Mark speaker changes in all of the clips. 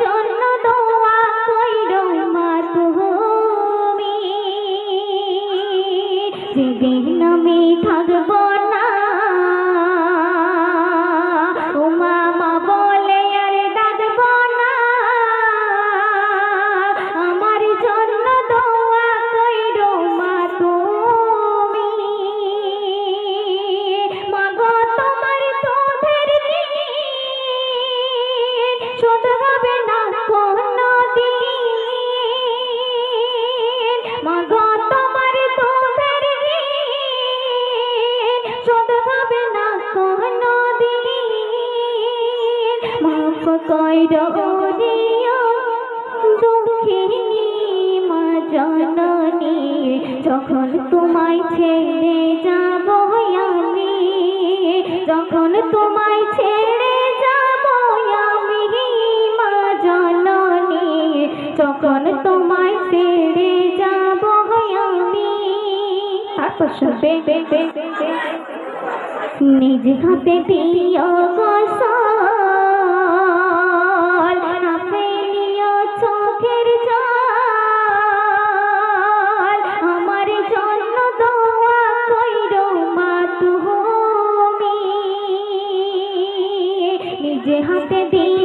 Speaker 1: জন্য দোয়া কইরো মা তুমি। যেদিন আমি থাকব কইরো দিও দুঃখিনী মা জননী, যখন তোমায় ছেড়ে যাব আমি, যখন তোমায় ছেড়ে যাব আমি মা জননী, যখন তোমায় ছেড়ে যাব আমি। তারপর শুনবে, নিজ হাতে দিও হাতে দিও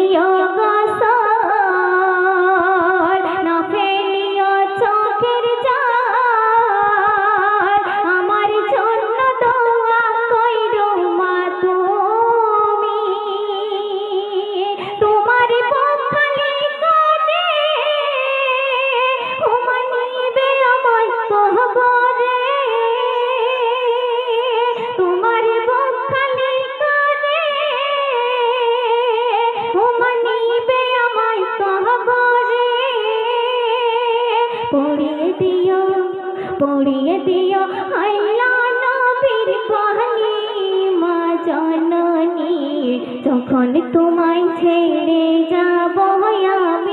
Speaker 1: পড়িয়ে দিও পড়িয়ে দিও। আল্লাহ নবীর মা জননী যখন তোমায় ছেড়ে যাব আমি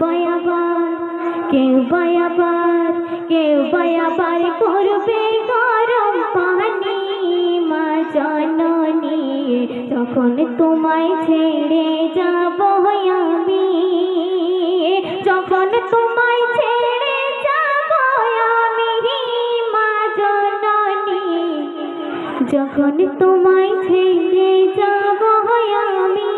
Speaker 1: বয়াবার কেউ বয়াবার কেউ বয়াবার করবে গরম পানি। মা জননী, যখন তোমায় ছেড়ে যাব আমি, যখন তোমায় ছেড়ে যাব আমি মা জননী, যখন তোমায় ছেড়ে যাব আমি